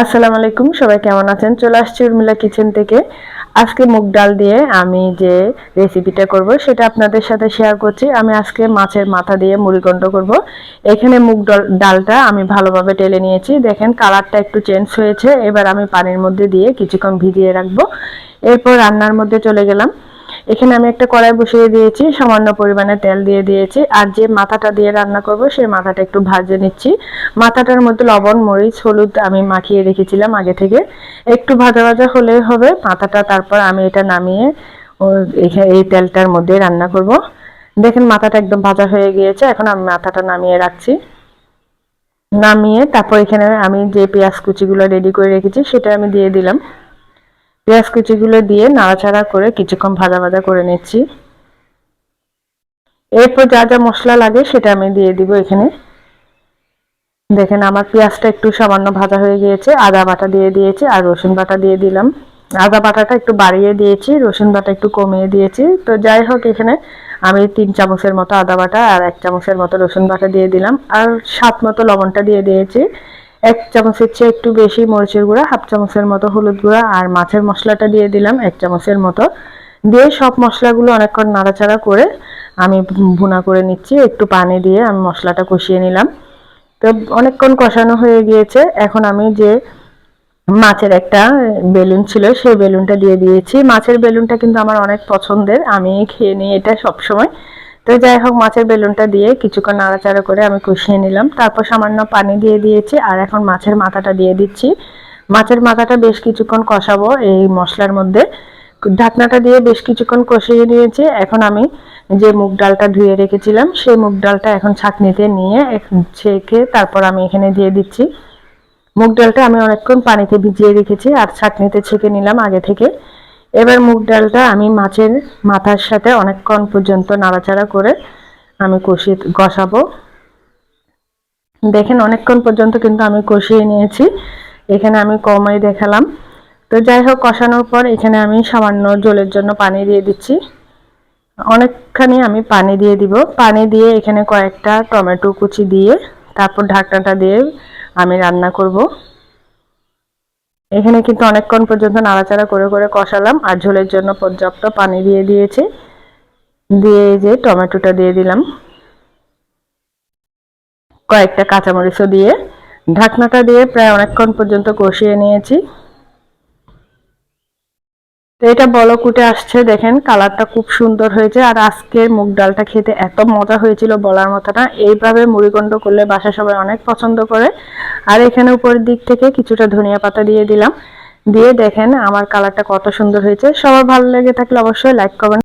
আসসালামু আলাইকুম, সবাই কেমন আছেন? চলে আসছি উর্মিলা কিচেন থেকে। আজকে মুগ ডাল দিয়ে আমি যে রেসিপিটা করব, সেটা আপনাদের সাথে শেয়ার করছি। আমি আজকে মাছের মাথা দিয়ে মুড়িগণ্ড করব। এখানে মুগ ডালটা আমি ভালোভাবে টেলে নিয়েছি। দেখেন কালারটা একটু চেঞ্জ হয়েছে। এবার আমি পানির মধ্যে দিয়ে কিছুক্ষণ ভিজিয়ে রাখব। এরপর রান্নার মধ্যে চলে গেলাম। এখানে আমি একটা কড়াই বসিয়ে দিয়েছি, সামান্য পরিমাণে তেল দিয়ে দিয়েছি। আর যে মাথাটা দিয়ে রান্না করব, সেই মাথাটা একটু ভাজে নিচ্ছি। মাথাটার মধ্যে লবণ, মরিচ, হলুদ আমি মাখিয়ে রেখেছিলাম আগে থেকে। একটু ভাজা ভাজা হলে হবে। মাথাটা তারপর আমি এটা নামিয়ে ও এই তেলটার মধ্যে রান্না করব। দেখেন মাথাটা একদম ভাজা হয়ে গিয়েছে, এখন আমি মাথাটা নামিয়ে রাখছি। নামিয়ে তারপর এখানে আমি যে পেঁয়াজ কুচিগুলো রেডি করে রেখেছি, সেটা আমি দিয়ে দিলাম। পেঁয়াজ কুচিগুলো দিয়ে নাড়াচাড়া করে কিছুক্ষণ ভাজা ভাজা করে নিচ্ছি। এরপর যা যা মশলা লাগে সেটা আমি দিয়ে দিব এখানে। দেখেন আমার পেঁয়াজটা একটু সামান্য ভাজা হয়ে গিয়েছে, আদা বাটা দিয়ে দিয়েছি আর রসুন বাটা দিয়ে দিলাম। আদা বাটাটা একটু বাড়িয়ে দিয়েছি, রসুন বাটা একটু কমিয়ে দিয়েছি। তো যাই হোক, এখানে আমি তিন চামচের মতো আদা বাটা আর এক চামচের মতো রসুন বাটা দিয়ে দিলাম। আর সাত মতো লবণটা দিয়ে দিয়েছি। এক চামচের চেয়ে একটু বেশি মরিচের গুঁড়া, হাফ চামচের মতো হলুদ গুঁড়া আর মাছের মশলাটা দিয়ে দিলাম এক চামচের মতো। দিয়ে সব মশলাগুলো অনেকক্ষণ নাড়াচাড়া করে আমি ভুনা করে নিচ্ছি, একটু পানি দিয়ে আমি মশলাটা কষিয়ে নিলাম। তো অনেকক্ষণ কষানো হয়ে গিয়েছে। এখন আমি যে মাছের একটা বেলুন ছিল, সেই বেলুনটা দিয়ে দিয়েছি। মাছের বেলুনটা কিন্তু আমার অনেক পছন্দের, আমি খেয়ে নিই এটা সবসময়। তো যাই হোক, মাছের বেলুনটা দিয়ে কিছুক্ষণ নাড়াচাড়া করে আমি কষিয়ে নিলাম। তারপর সামান্য পানি দিয়ে দিয়েছি আর এখন মাছের মাথাটা দিয়ে দিচ্ছি। মাছের মাথাটা বেশ কিছুক্ষণ কষাবো এই মশলার মধ্যে। ঢাকনাটা দিয়ে বেশ কিছুক্ষণ কষিয়ে নিয়েছি। এখন আমি যে মুগ ডালটা ধুয়ে রেখেছিলাম, সেই মুগ ডালটা এখন ছাঁকনিতে নিয়ে ছেঁকে তারপর আমি এখানে দিয়ে দিচ্ছি। মুগ ডালটা আমি অনেকক্ষণ পানিতে ভিজিয়ে রেখেছি আর ছাঁকনিতে ছেঁকে নিলাম আগে থেকে। এবার মুগ ডালটা আমি মাছের মাথার সাথে অনেকক্ষণ পর্যন্ত নাড়াচাড়া করে আমি কষিয়ে কষাবো। দেখেন অনেকক্ষণ পর্যন্ত কিন্তু আমি কষিয়ে নিয়েছি। এখানে আমি কমাই দেখালাম। তো যাই হোক, কষানোর পর এখানে আমি সামান্য জলের জন্য পানি দিয়ে দিচ্ছি। অনেকখানি আমি পানি দিয়ে দিব। পানি দিয়ে এখানে কয়েকটা টমেটো কুচি দিয়ে, তারপর ঢাকনাটা দিয়ে আমি রান্না করব। এখানে কিন্তু অনেকক্ষণ পর্যন্ত নাড়াচাড়া করে করে কষালাম আর ঝোলের জন্য পর্যাপ্ত পানি দিয়ে দিয়েছি। দিয়ে যে টমেটোটা দিয়ে দিলাম। কয়েকটা কাঁচামরিচও দিয়ে। ঢাকনাটা দিয়ে প্রায় অনেকক্ষণ পর্যন্ত কষিয়ে নিয়েছি। তো এটা বলো কুটে আসছে, দেখেন, কালারটা খুব সুন্দর হয়েছে। আর আজকের মুগ ডালটা খেতে এত মজা হয়েছিল বলার মতো না এইভাবে মুড়িগণ্ড করলে বাসা সবাই অনেক পছন্দ করে। আর এখানে উপরের দিক থেকে কিছুটা ধনিয়া পাতা দিয়ে দিলাম। দিয়ে দেখেন আমার কালারটা কত সুন্দর হয়েছে। সবার ভালো লেগে থাকলে অবশ্যই লাইক করবেন